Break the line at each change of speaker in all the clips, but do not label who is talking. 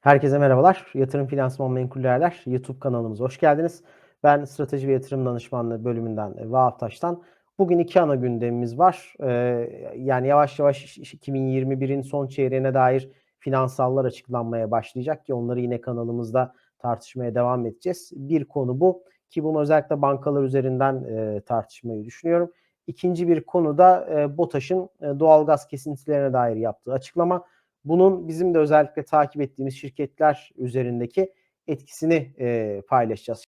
Herkese merhabalar. Yatırım Finansman Menkullerler YouTube kanalımıza hoş geldiniz. Ben Strateji ve Yatırım Danışmanlığı bölümünden e, Vahap Taş'tan. Bugün iki ana gündemimiz var. Ee, yani yavaş yavaş 2021'in son çeyreğine dair finansallar açıklanmaya başlayacak ki onları yine kanalımızda tartışmaya devam edeceğiz. Bir konu bu ki bunu özellikle bankalar üzerinden e, tartışmayı düşünüyorum. İkinci bir konu da e, BOTAŞ'ın e, doğalgaz kesintilerine dair yaptığı açıklama. Bunun bizim de özellikle takip ettiğimiz şirketler üzerindeki etkisini e, paylaşacağız.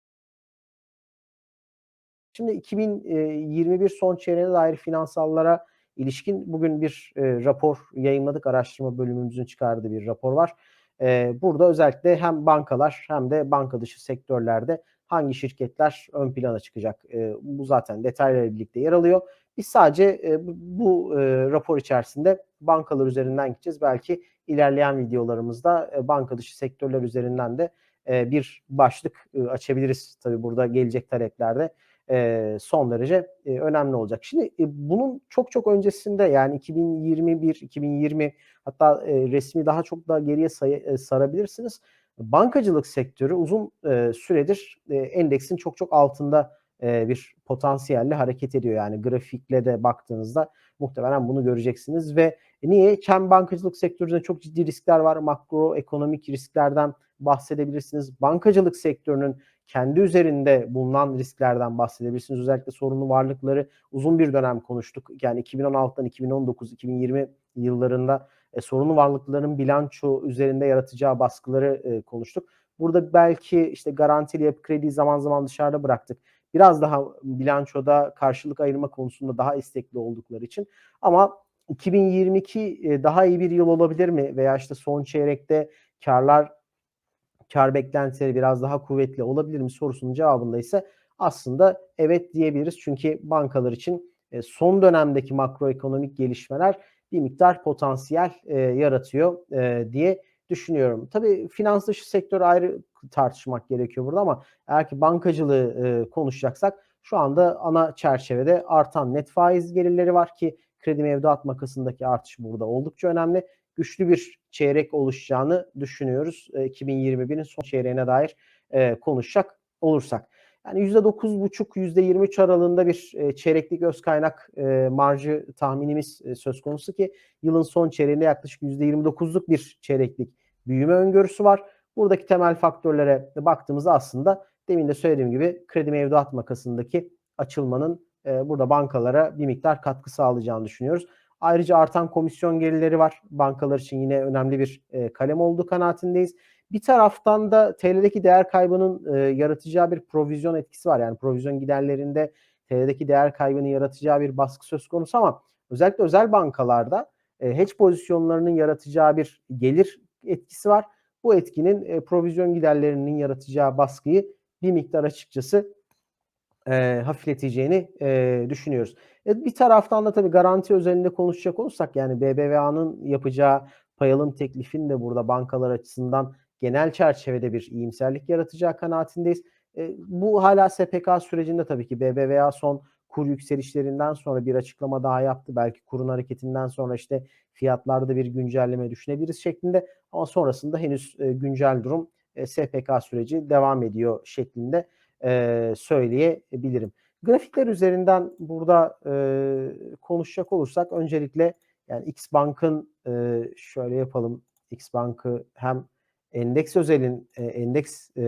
Şimdi 2021 son çeyreğine dair finansallara ilişkin bugün bir e, rapor yayınladık. Araştırma bölümümüzün çıkardığı bir rapor var. E, burada özellikle hem bankalar hem de banka dışı sektörlerde hangi şirketler ön plana çıkacak? E, bu zaten detaylarıyla birlikte yer alıyor. Biz sadece e, bu e, rapor içerisinde bankalar üzerinden gideceğiz. Belki ilerleyen videolarımızda e, banka dışı sektörler üzerinden de e, bir başlık e, açabiliriz. Tabii burada gelecek taleplerde e, son derece e, önemli olacak. Şimdi e, bunun çok çok öncesinde yani 2021, 2020 hatta e, resmi daha çok daha geriye say- e, sarabilirsiniz. Bankacılık sektörü uzun e, süredir e, endeksin çok çok altında bir potansiyelle hareket ediyor. Yani grafikle de baktığınızda muhtemelen bunu göreceksiniz ve niye? Hem bankacılık sektöründe çok ciddi riskler var. Makroekonomik risklerden bahsedebilirsiniz. Bankacılık sektörünün kendi üzerinde bulunan risklerden bahsedebilirsiniz. Özellikle sorunlu varlıkları uzun bir dönem konuştuk. Yani 2016'dan 2019, 2020 yıllarında e, sorunlu varlıkların bilanço üzerinde yaratacağı baskıları e, konuştuk. Burada belki işte garantili yapı krediyi zaman zaman dışarıda bıraktık. Biraz daha bilançoda karşılık ayırma konusunda daha istekli oldukları için. Ama 2022 e, daha iyi bir yıl olabilir mi? Veya işte son çeyrekte karlar kar beklentileri biraz daha kuvvetli olabilir mi sorusunun cevabında ise aslında evet diyebiliriz. Çünkü bankalar için e, son dönemdeki makroekonomik gelişmeler bir miktar potansiyel e, yaratıyor diye düşünüyorum. Tabii finans dışı sektör ayrı tartışmak gerekiyor burada ama eğer ki bankacılığı e, konuşacaksak şu anda ana çerçevede artan net faiz gelirleri var ki kredi mevduat makasındaki artış burada oldukça önemli. Güçlü bir çeyrek oluşacağını düşünüyoruz. E, 2021'in son çeyreğine dair e, konuşacak olursak. Yani %9,5 %23 aralığında bir e, çeyreklik öz kaynak e, marjı tahminimiz e, söz konusu ki yılın son çeyreğinde yaklaşık %29'luk bir çeyreklik büyüme öngörüsü var. Buradaki temel faktörlere baktığımızda aslında demin de söylediğim gibi kredi mevduat makasındaki açılmanın e, burada bankalara bir miktar katkı sağlayacağını düşünüyoruz. Ayrıca artan komisyon gelirleri var. Bankalar için yine önemli bir e, kalem olduğu kanaatindeyiz. Bir taraftan da TL'deki değer kaybının e, yaratacağı bir provizyon etkisi var. Yani provizyon giderlerinde TL'deki değer kaybının yaratacağı bir baskı söz konusu ama özellikle özel bankalarda e, hedge pozisyonlarının yaratacağı bir gelir etkisi var. Bu etkinin e, provizyon giderlerinin yaratacağı baskıyı bir miktar açıkçası e, hafifleteceğini e, düşünüyoruz. E, bir taraftan da tabii garanti özelinde konuşacak olursak yani BBVA'nın yapacağı payalım teklifin de burada bankalar açısından genel çerçevede bir iyimserlik yaratacağı kanaatindeyiz. E, bu hala SPK sürecinde tabii ki BBVA son kur yükselişlerinden sonra bir açıklama daha yaptı. Belki kurun hareketinden sonra işte fiyatlarda bir güncelleme düşünebiliriz şeklinde ama sonrasında henüz e, güncel durum e, SPK süreci devam ediyor şeklinde e, söyleyebilirim. Grafikler üzerinden burada e, konuşacak olursak öncelikle yani X Bank'ın e, şöyle yapalım. X Bank'ı hem endeks özelin e, endeks e,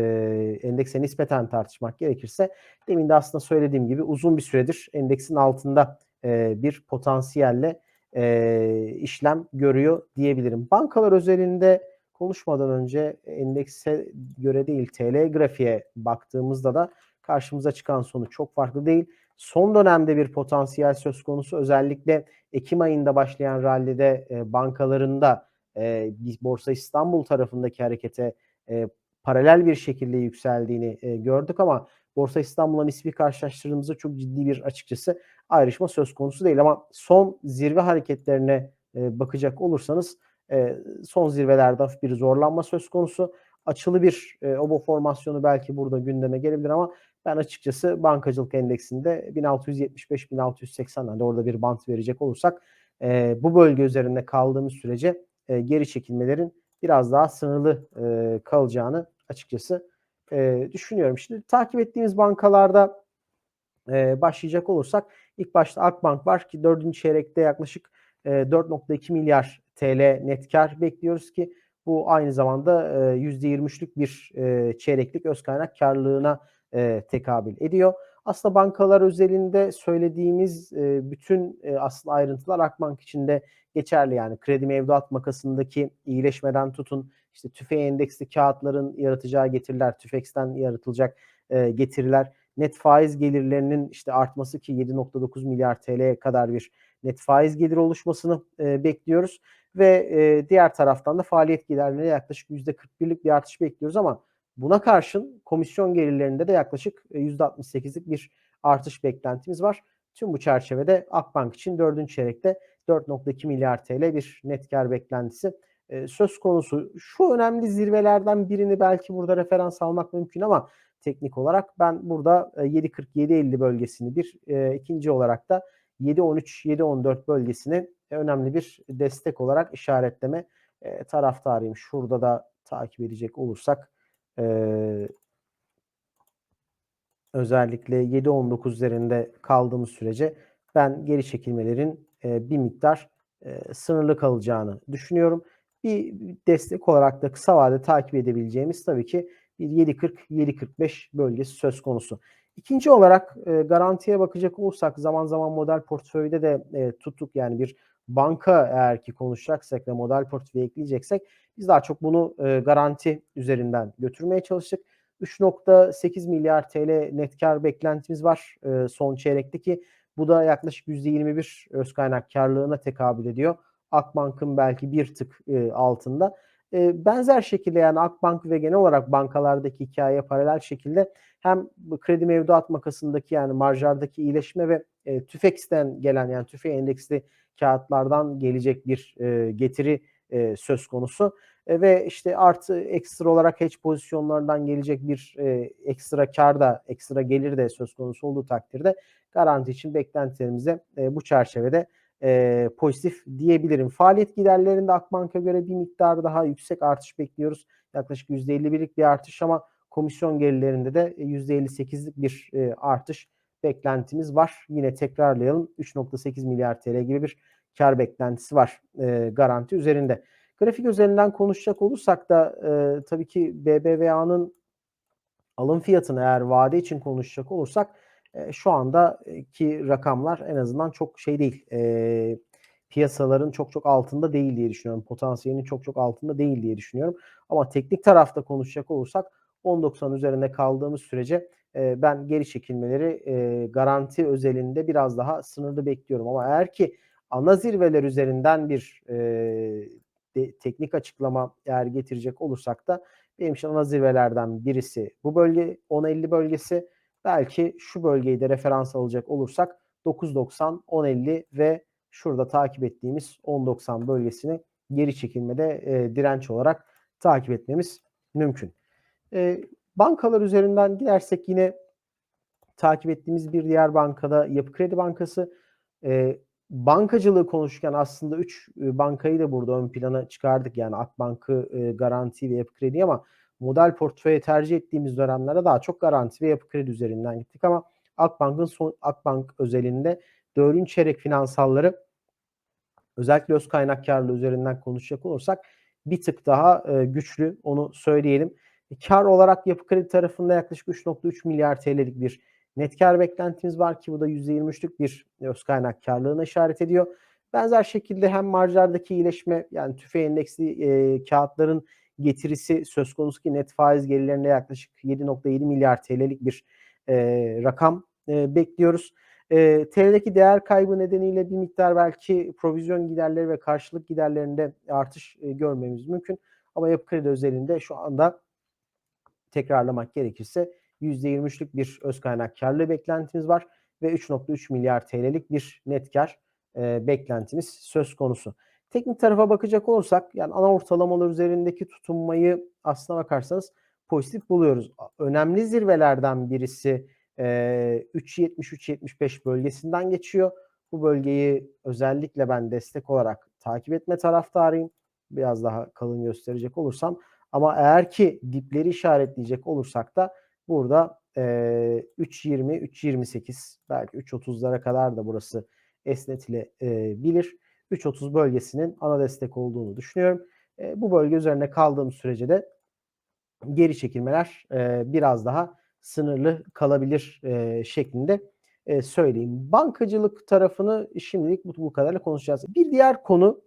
endekse nispeten tartışmak gerekirse demin de aslında söylediğim gibi uzun bir süredir endeksin altında e, bir potansiyelle e, işlem görüyor diyebilirim. Bankalar özelinde konuşmadan önce endekse göre değil TL grafiğe baktığımızda da karşımıza çıkan sonuç çok farklı değil. Son dönemde bir potansiyel söz konusu özellikle Ekim ayında başlayan rallide e, bankalarında e, Borsa İstanbul tarafındaki harekete e, paralel bir şekilde yükseldiğini e, gördük ama Borsa İstanbul'la nispi karşılaştırdığımızda çok ciddi bir açıkçası ayrışma söz konusu değil ama son zirve hareketlerine e, bakacak olursanız e, son zirvelerde hafif bir zorlanma söz konusu. Açılı bir e, obo formasyonu belki burada gündeme gelebilir ama ben açıkçası bankacılık endeksinde 1675-1680 hani orada bir bant verecek olursak e, bu bölge üzerinde kaldığımız sürece e, geri çekilmelerin biraz daha sınırlı e, kalacağını açıkçası e, düşünüyorum. Şimdi takip ettiğimiz bankalarda e, başlayacak olursak ilk başta Akbank var ki 4. çeyrekte yaklaşık e, 4.2 milyar TL net kar bekliyoruz ki bu aynı zamanda e, %23'lük bir e, çeyreklik öz kaynak karlılığına e, tekabül ediyor. Aslında bankalar özelinde söylediğimiz e, bütün e, aslında ayrıntılar Akbank içinde geçerli. Yani kredi mevduat makasındaki iyileşmeden tutun işte tüfe endeksli kağıtların yaratacağı getiriler, tüfeksten yaratılacak e, getiriler, net faiz gelirlerinin işte artması ki 7.9 milyar TL'ye kadar bir net faiz gelir oluşmasını e, bekliyoruz ve e, diğer taraftan da faaliyet giderlerine yaklaşık %41'lik bir artış bekliyoruz ama buna karşın komisyon gelirlerinde de yaklaşık %68'lik bir artış beklentimiz var. Tüm bu çerçevede Akbank için 4. çeyrekte 4.2 milyar TL bir net kar beklentisi e, söz konusu. Şu önemli zirvelerden birini belki burada referans almak mümkün ama teknik olarak ben burada e, 7.40-7.50 bölgesini bir, e, ikinci olarak da 7.13-7.14 bölgesini önemli bir destek olarak işaretleme e, taraftarıyım. Şurada da takip edecek olursak e, özellikle 7.19 üzerinde kaldığımız sürece ben geri çekilmelerin e, bir miktar e, sınırlı kalacağını düşünüyorum. Bir destek olarak da kısa vadede takip edebileceğimiz tabii ki bir 7.40-7.45 bölgesi söz konusu. İkinci olarak e, garantiye bakacak olursak zaman zaman model portföyde de e, tuttuk yani bir banka eğer ki konuşacaksak ve model portföyü ekleyeceksek biz daha çok bunu e, garanti üzerinden götürmeye çalıştık. 3.8 milyar TL net kar beklentimiz var e, son çeyrekteki. Bu da yaklaşık %21 öz kaynak karlılığına tekabül ediyor. Akbank'ın belki bir tık e, altında. E, benzer şekilde yani Akbank ve genel olarak bankalardaki hikaye paralel şekilde hem kredi mevduat makasındaki yani marjlardaki iyileşme ve e, TÜFEX'ten gelen yani TÜFE endeksli kağıtlardan gelecek bir e, getiri e, söz konusu. E, ve işte artı ekstra olarak hedge pozisyonlarından gelecek bir e, ekstra kar da ekstra gelir de söz konusu olduğu takdirde garanti için beklentilerimize e, bu çerçevede e, pozitif diyebilirim. Faaliyet giderlerinde Akbank'a göre bir miktar daha yüksek artış bekliyoruz. Yaklaşık %51'lik bir artış ama komisyon gelirlerinde de %58'lik bir e, artış beklentimiz var. Yine tekrarlayalım 3.8 milyar TL gibi bir kar beklentisi var e, garanti üzerinde. Grafik üzerinden konuşacak olursak da e, tabii ki BBVA'nın alım fiyatını eğer vade için konuşacak olursak e, şu andaki rakamlar en azından çok şey değil. E, piyasaların çok çok altında değil diye düşünüyorum. Potansiyelinin çok çok altında değil diye düşünüyorum. Ama teknik tarafta konuşacak olursak 10.90 üzerinde kaldığımız sürece e, ben geri çekilmeleri e, garanti özelinde biraz daha sınırlı bekliyorum. Ama eğer ki ana zirveler üzerinden bir e, de, teknik açıklama eğer getirecek olursak da benim için ana zirvelerden birisi bu bölge 10.50 bölgesi belki şu bölgeyi de referans alacak olursak 9.90, 10.50 ve şurada takip ettiğimiz 10.90 bölgesini geri çekilmede e, direnç olarak takip etmemiz mümkün. E, bankalar üzerinden gidersek yine takip ettiğimiz bir diğer bankada Yapı Kredi Bankası. E, bankacılığı konuşurken aslında 3 e, bankayı da burada ön plana çıkardık. Yani Akbank'ı, e, Garanti ve Yapı Kredi ama model portföyü tercih ettiğimiz dönemlerde daha çok Garanti ve Yapı Kredi üzerinden gittik ama Akbank'ın son Akbank özelinde 4. çeyrek finansalları özellikle öz kaynak karlılığı üzerinden konuşacak olursak bir tık daha e, güçlü onu söyleyelim. Kar olarak yapı kredi tarafında yaklaşık 3.3 milyar TL'lik bir net kar beklentimiz var ki bu da %23'lük bir öz kaynak karlılığına işaret ediyor. Benzer şekilde hem marjlardaki iyileşme yani tüfe endeksli e, kağıtların getirisi söz konusu ki net faiz gelirlerinde yaklaşık 7.7 milyar TL'lik bir e, rakam e, bekliyoruz. E, TL'deki değer kaybı nedeniyle bir miktar belki provizyon giderleri ve karşılık giderlerinde artış e, görmemiz mümkün. Ama yapı kredi özelinde şu anda tekrarlamak gerekirse %23'lük bir öz kaynak karlı beklentimiz var ve 3.3 milyar TL'lik bir net kar e, beklentimiz söz konusu. Teknik tarafa bakacak olursak yani ana ortalamalar üzerindeki tutunmayı aslına bakarsanız pozitif buluyoruz. Önemli zirvelerden birisi e, 3.70-3.75 bölgesinden geçiyor. Bu bölgeyi özellikle ben destek olarak takip etme taraftarıyım. biraz daha kalın gösterecek olursam ama eğer ki dipleri işaretleyecek olursak da burada eee 3.20, 3.28 belki 3.30'lara kadar da burası esnetilebilir. 3.30 bölgesinin ana destek olduğunu düşünüyorum. Eee, bu bölge üzerine kaldığım sürece de geri çekilmeler eee, biraz daha sınırlı kalabilir eee, şeklinde eee, söyleyeyim. Bankacılık tarafını şimdilik bu, bu kadarla konuşacağız. Bir diğer konu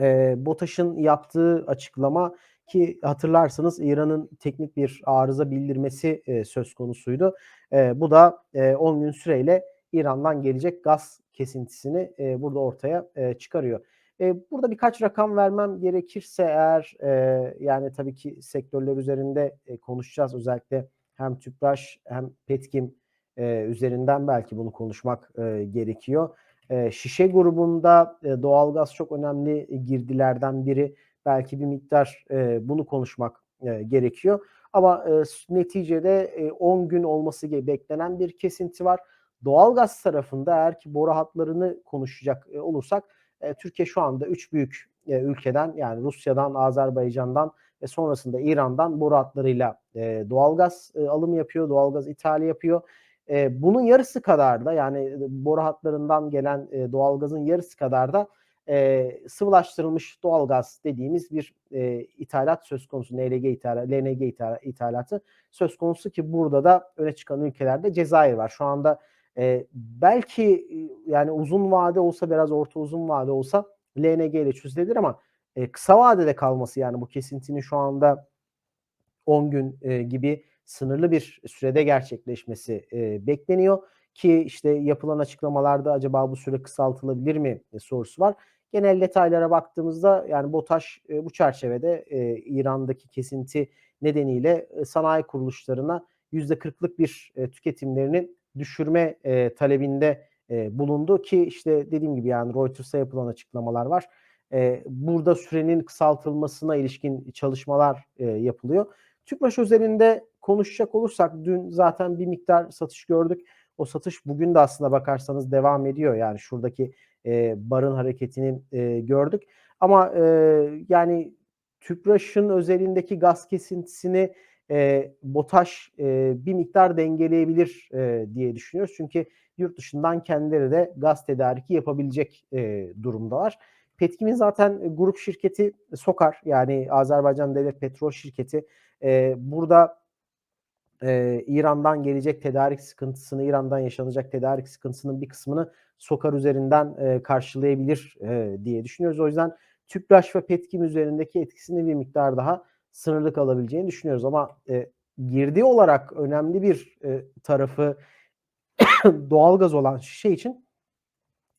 eee BOTAŞ'ın yaptığı açıklama ki hatırlarsanız İran'ın teknik bir arıza bildirmesi eee, söz konusuydu. Eee, bu da eee, 10 gün süreyle İran'dan gelecek gaz kesintisini eee, burada ortaya eee, çıkarıyor. Eee, burada birkaç rakam vermem gerekirse eğer eee, yani tabii ki sektörler üzerinde eee, konuşacağız. Özellikle hem TÜPRAŞ hem Petkim eee, üzerinden belki bunu konuşmak eee, gerekiyor. Eee, şişe grubunda eee, doğalgaz çok önemli girdilerden biri. Belki bir miktar eee, bunu konuşmak eee, gerekiyor. Ama eee, neticede eee, 10 gün olması ge beklenen bir kesinti var. Doğalgaz tarafında eğer ki boru hatlarını konuşacak eee, olursak eee, Türkiye şu anda 3 büyük eee, ülkeden yani Rusya'dan, Azerbaycan'dan ve sonrasında İran'dan boru hatlarıyla eee, doğalgaz eee, alımı yapıyor, doğalgaz ithali yapıyor. Eee, bunun yarısı kadar da yani boru hatlarından gelen eee, doğalgazın yarısı kadar da eee, sıvılaştırılmış doğalgaz dediğimiz bir eee, ithalat söz konusu. LNG ithalatı, LNG ithala- ithalatı söz konusu ki burada da öne çıkan ülkelerde Cezayir var. Şu anda eee, belki yani uzun vade olsa biraz orta uzun vade olsa LNG ile çözülebilir ama eee, kısa vadede kalması yani bu kesintinin şu anda 10 gün eee, gibi sınırlı bir sürede gerçekleşmesi eee, bekleniyor ki işte yapılan açıklamalarda acaba bu süre kısaltılabilir mi e, sorusu var. Genel detaylara baktığımızda yani BOTAŞ e, bu çerçevede e, İran'daki kesinti nedeniyle sanayi kuruluşlarına %40'lık bir tüketimlerini düşürme talebinde bulundu ki işte dediğim gibi yani Reuters'a yapılan açıklamalar var. Burada sürenin kısaltılmasına ilişkin çalışmalar yapılıyor. Tüpraş özelinde konuşacak olursak dün zaten bir miktar satış gördük. O satış bugün de aslında bakarsanız devam ediyor. Yani şuradaki e, barın hareketini e, gördük. Ama e, yani Tüpraş'ın özelindeki gaz kesintisini e, BOTAŞ e, bir miktar dengeleyebilir e, diye düşünüyoruz. Çünkü yurt dışından kendileri de gaz tedariki yapabilecek e, durumdalar. Petkim'in zaten grup şirketi Sokar yani Azerbaycan Devlet Petrol Şirketi e, burada e, İran'dan gelecek tedarik sıkıntısını, İran'dan yaşanacak tedarik sıkıntısının bir kısmını Sokar üzerinden e, karşılayabilir e, diye düşünüyoruz. O yüzden Tüpraş ve Petkim üzerindeki etkisini bir miktar daha sınırlı kalabileceğini düşünüyoruz. Ama e, girdi olarak önemli bir e, tarafı doğalgaz olan şişe için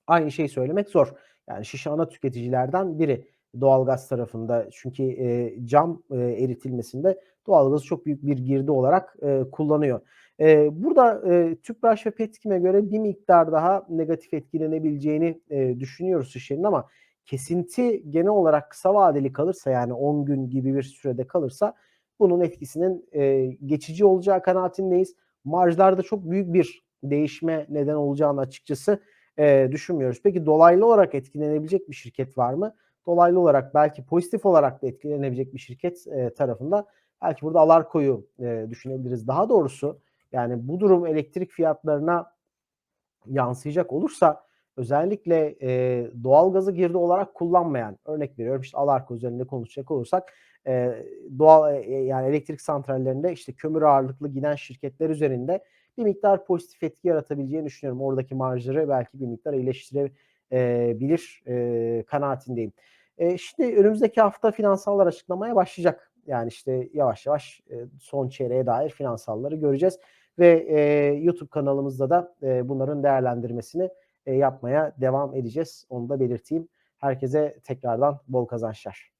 aynı şeyi söylemek zor. Yani şişe ana tüketicilerden biri doğalgaz tarafında. Çünkü e, cam e, eritilmesinde doğalgazı çok büyük bir girdi olarak e, kullanıyor. E, burada e, Tüpraş ve Petkim'e göre bir miktar daha negatif etkilenebileceğini e, düşünüyoruz şişenin ama kesinti genel olarak kısa vadeli kalırsa yani 10 gün gibi bir sürede kalırsa bunun etkisinin e, geçici olacağı kanaatindeyiz. Marjlarda çok büyük bir değişme neden olacağını açıkçası e, düşünmüyoruz. Peki dolaylı olarak etkilenebilecek bir şirket var mı? Dolaylı olarak belki pozitif olarak da etkilenebilecek bir şirket e, tarafında belki burada Alarko'yu e, düşünebiliriz. Daha doğrusu yani bu durum elektrik fiyatlarına yansıyacak olursa özellikle e, doğalgazı girdi olarak kullanmayan örnek veriyorum işte Alarko üzerinde konuşacak olursak e, doğal e, yani elektrik santrallerinde işte kömür ağırlıklı giden şirketler üzerinde bir miktar pozitif etki yaratabileceğini düşünüyorum. Oradaki marjları belki bir miktar iyileştirebilir e, kanaatindeyim. E, şimdi önümüzdeki hafta finansallar açıklamaya başlayacak. Yani işte yavaş yavaş e, son çeyreğe dair finansalları göreceğiz. Ve e, YouTube kanalımızda da e, bunların değerlendirmesini e, yapmaya devam edeceğiz. Onu da belirteyim. Herkese tekrardan bol kazançlar.